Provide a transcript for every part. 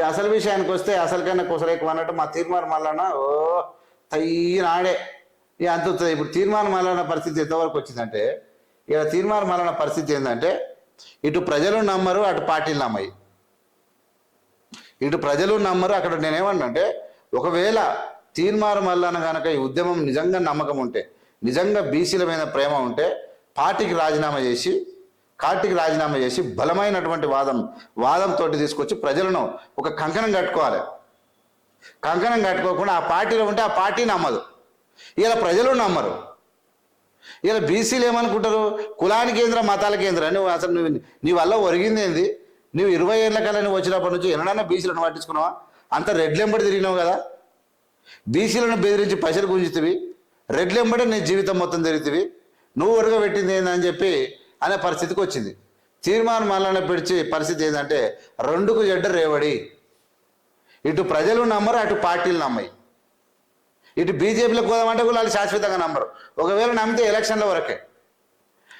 ఈ అసలు విషయానికి వస్తే అసలుకైనా కుసలేకు అన్నట్టు మా తీర్మానం మల్లన్న ఓ తయ్యనాడే ఇక అంత ఇప్పుడు తీర్మానం మల్లన్న పరిస్థితి ఎంతవరకు వచ్చిందంటే ఇక తీర్మానం మల్లన్న పరిస్థితి ఏంటంటే ఇటు ప్రజలు నమ్మరు అటు పార్టీలు నమ్మాయి. ఇటు ప్రజలు నమ్మరు అక్కడ నేనేమన్నంటే ఒకవేళ తీర్మానం మల్లన్న కనుక ఈ ఉద్యమం నిజంగా నమ్మకం ఉంటే నిజంగా బీసీల మీద ప్రేమ ఉంటే పార్టీకి రాజీనామా చేసి కార్టీకి రాజీనామా చేసి బలమైనటువంటి వాదం వాదంతో తీసుకొచ్చి ప్రజలను ఒక కంకణం కట్టుకోవాలి. కంకణం కట్టుకోకుండా ఆ పార్టీలో ఉంటే ఆ పార్టీ నమ్మదు. ఇలా ప్రజలు నమ్మరు. ఇలా బీసీలు ఏమనుకుంటారు? కులానికి కేంద్రం మతాల కేంద్రం. నువ్వు అసలు నువ్వు నీ వల్ల ఒరిగింది ఏంది? నువ్వు ఇరవై ఏళ్ళ కల్లా నువ్వు వచ్చినప్పటి నుంచి ఎన్నడన్నా బీసీలను పట్టించుకున్నావా? అంత రెడ్లెంబడి తిరిగినావు కదా. బీసీలను బెదిరించి పైసలు గుంజుతీవి. రెడ్లెంబడి నీ జీవితం మొత్తం తిరుగుతీవి. నువ్వు ఒరగబెట్టింది ఏందని చెప్పి అనే పరిస్థితికి వచ్చింది. తీర్మానం మళ్ళీ పిడిచి పరిస్థితి ఏంటంటే రెండుకు జడ్డ రేవడి. ఇటు ప్రజలు నమ్మరు అటు పార్టీలు నమ్మాయి. ఇటు బీజేపీలో పోదామంటే కూడా వాళ్ళు శాశ్వతంగా నమ్మరు. ఒకవేళ నమ్మితే ఎలక్షన్ల వరకే.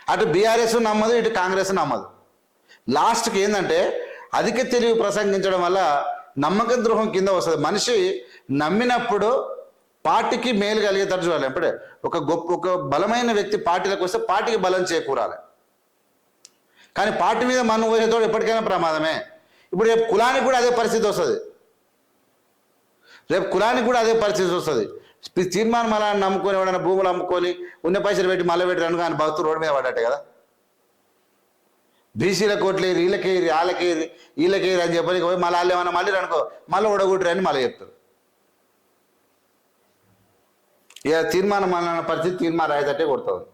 అటు బీఆర్ఎస్ నమ్మదు ఇటు కాంగ్రెస్ నమ్మదు. లాస్ట్కి ఏంటంటే అధిక తెలివి ప్రసంగించడం వల్ల నమ్మక ద్రోహం కింద వస్తుంది. మనిషి నమ్మినప్పుడు పార్టీకి మేలు కలిగేటట్టు చూడాలి. ఎప్పుడే? ఒక గొప్ప ఒక బలమైన వ్యక్తి పార్టీలకు వస్తే పార్టీకి బలం చేకూరాలి. కానీ పార్టీ మీద మనం పోసేటోడు ఎప్పటికైనా ప్రమాదమే. ఇప్పుడు రేపు కులానికి కూడా అదే పరిస్థితి వస్తుంది. రేపు కులానికి కూడా అదే పరిస్థితి వస్తుంది. తీర్మానం అలా నమ్ముకొని ఎవడైనా భూములు అమ్ముకొని ఉన్న పైసలు పెట్టి మళ్ళీ పెట్టి రను కానీ భక్తులు రోడ్డు మీద పడ్డట్టే కదా. బీసీల కోట్లేరు వీళ్ళకేరు వాళ్ళకేరు వీళ్ళకేరు అని చెప్పని పోయి మళ్ళీ వాళ్ళు ఏమన్నా మళ్ళీ అనుకో మళ్ళీ ఓడగొట్టరు అని మళ్ళీ చెప్తారు. ఇక తీర్మానం అన్న పరిస్థితి తీర్మానం రాయతట్టే కొడుతుంది